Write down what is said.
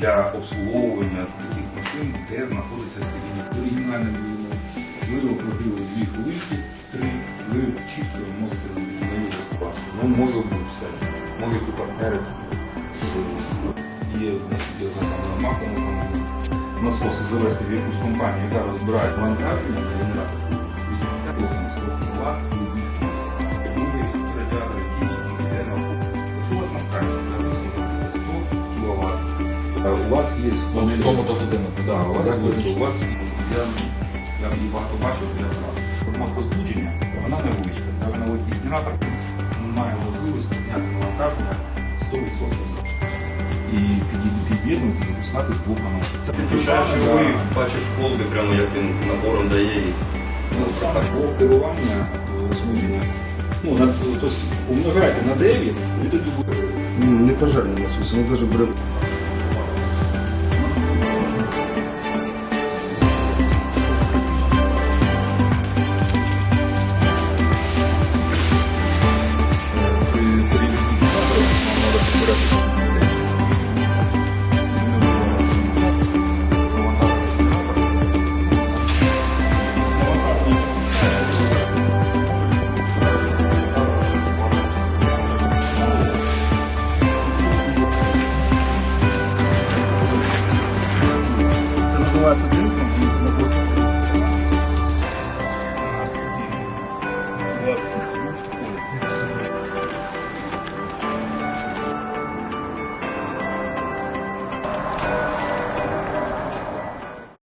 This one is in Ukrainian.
для обслуговування таких машин, де знаходиться серійні. Оригінальне двигуном. Ви його прогріли дві хвилинки, три, ви чітко можете на нього спати. Ну, може бути все. Можете партнери. Є на макому насоси завести в якусь компанію, яка розбирає навантаження на генератор. 80 років 100 кВт і більше. Другий радіатор, який йде на Що у вас на станції? Написано 100 кВт. У вас є до години. Да, у вас, у вас я, я її багато бачив для форма розбудження, вона невеличка. Навіть на великий генератор має можливість підняти навантаження 100% і під'єд- під'єднувати, запускати з двох каналів. Це Включаєш Да. і бачиш колби, прямо як він напором дає. і- Ну, саме по керування е. Ну, на, тобто умножайте на 9, і тоді буде. Ну, Не пожарні насоси, ми навіть беремо 21 конфлікт на бутку. Наскільки у вас